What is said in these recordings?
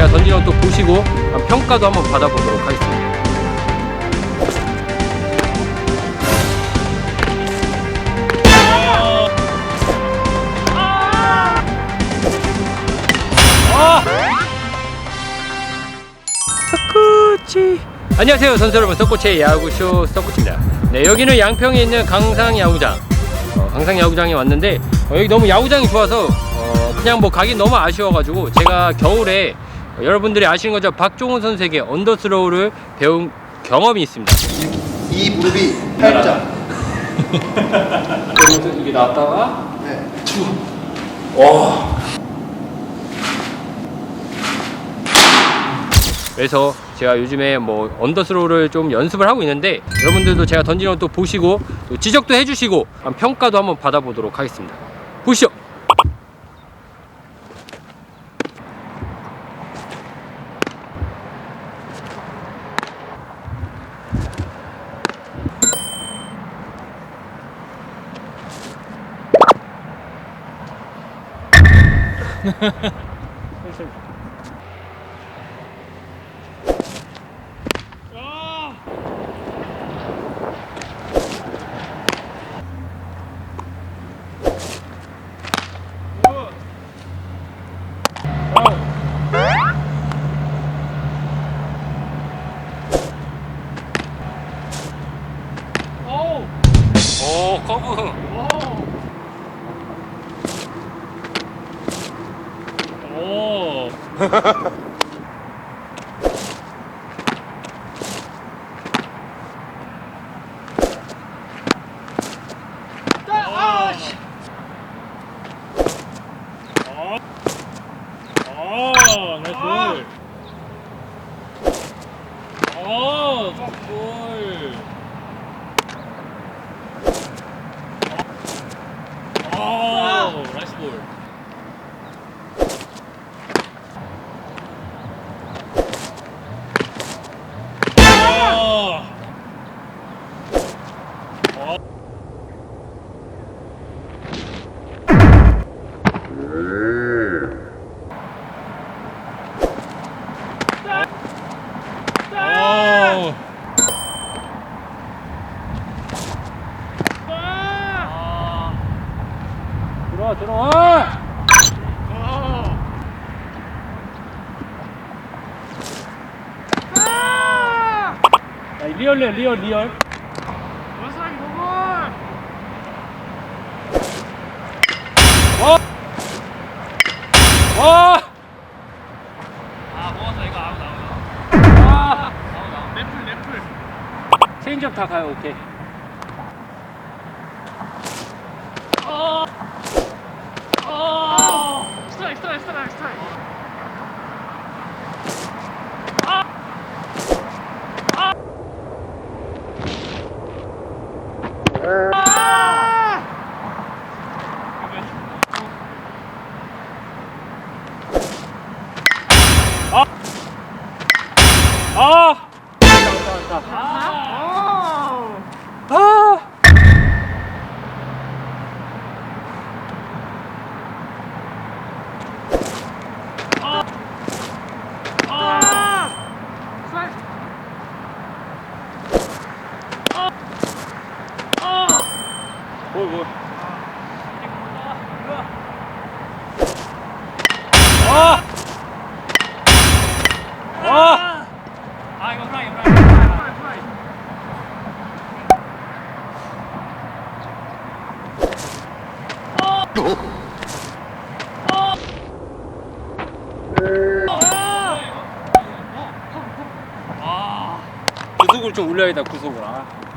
제가 거또 보시고 평가도 한번 받아보도록 하겠습니다. 서코치. 안녕하세요. 선수 여러분 서코치의 야구쇼 서코치입니다. 네 여기는 양평에 있는 강상 야구장. 어, 강상 야구장에 왔는데 어, 여기 너무 야구장이 좋아서 어, 그냥 뭐 가긴 너무 아쉬워가지고 제가 겨울에 어, 여러분들이 아시는 거죠 박종훈 선수에게 언더스로우를 배운 경험이 있습니다 이 무릎이 팔자. 그러면서 이게 나왔다가 네. 그래서 제가 요즘에 뭐 언더스로우를 좀 연습을 하고 있는데 여러분들도 제가 던지는 것도 보시고 또 지적도 해주시고 평가도 한번 받아보도록 하겠습니다. 보시죠. 오 커브. 오. 아, 나이스. 아, 짝골. 아, 나이스 볼. 아. 아. 아. 들어와 들어와. 야, 리얼래 리얼 리얼. 와. 아, 먹었어. 이거 아웃, 아웃. 와. 아웃, 아웃. 랩풀, 랩풀. 체인지업 다 가요. 오케이. 스트라이크, 스트라이크, 스트라이크, 스트라이크. 뭘 뭘. 아. 아. 아, 이거 프라이, 프라이. 프라이, 프라이. 아. 구속을 좀 올려야겠다 구속을. 아. 아.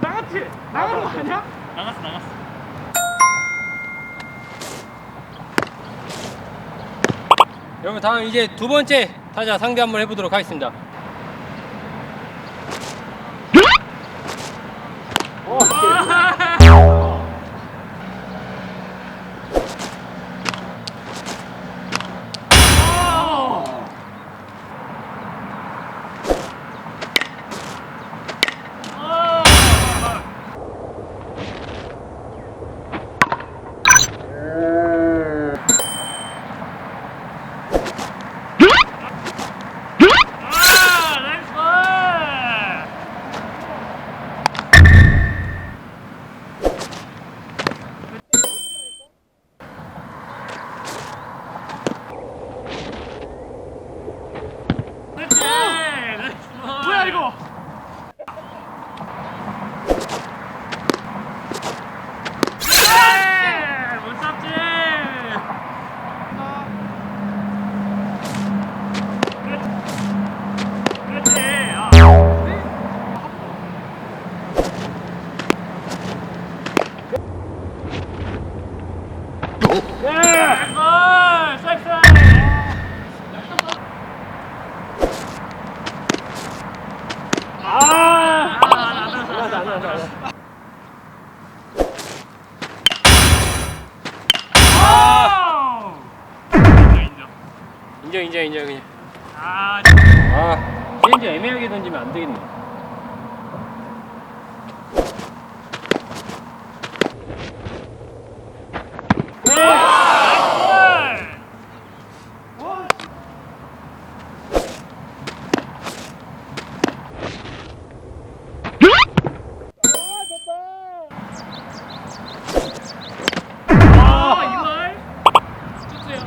나갔지? 나간 거 아니야? 나갔어, 나갔어. 여러분 다음 이제 두 번째 타자 상대 한번 해보도록 하겠습니다. 아, 나이스! 그렇지! 나이스! 뭐야 이거? 그렇지! 못 잡지! 그렇지! 아. 네! 골! 섹스! 아! 안돼 안돼 안돼 아우! 인정, 인정. 인정 인정 아, 아 CNG 애매하게 던지면 안 되겠네 골! 아, 이말 주세요.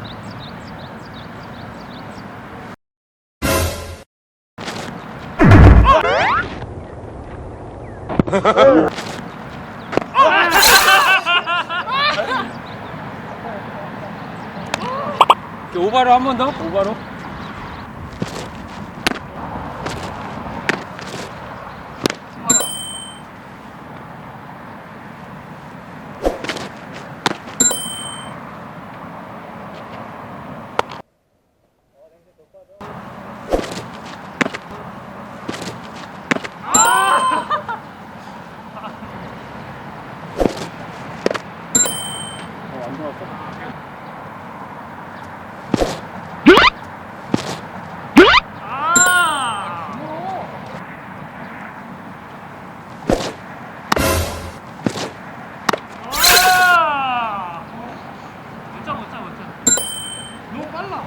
오바로 한 번 더? 오바로? 어, 안 들어왔어? 아! 아! 못자 못자 못자. 너무 빨라.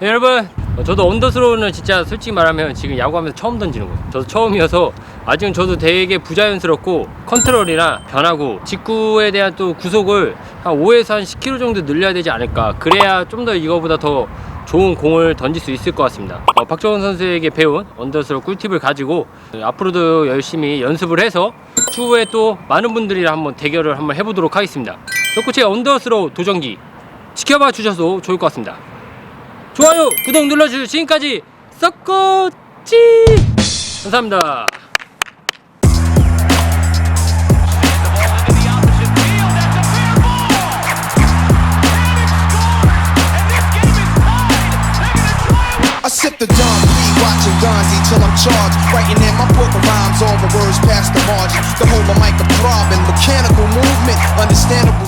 네, 여러분 어, 저도 언더스로우는 진짜 솔직히 말하면 지금 야구하면서 처음 던지는 거예요. 저도 처음이어서 아직은 저도 되게 부자연스럽고 컨트롤이나 변화구 직구에 대한 또 구속을 한 5에서 한 10km 정도 늘려야 되지 않을까. 그래야 좀 더 이거보다 더 좋은 공을 던질 수 있을 것 같습니다. 어, 박정원 선수에게 배운 언더스로우 꿀팁을 가지고 어, 앞으로도 열심히 연습을 해서 추후에 또 많은 분들이랑 한번 대결을 한번 해보도록 하겠습니다. 덕구치의 언더스로우 도전기 지켜봐 주셔서 좋을 것 같습니다 좋아요, 구독 눌러주시고 지금까지 썩꼬치 감사합니다. I sip the Don P, watching Gonzi till I'm charged. Writing in my book of rhymes, all the words past the margin. The whole of mic a throbbing, mechanical movement, understandable.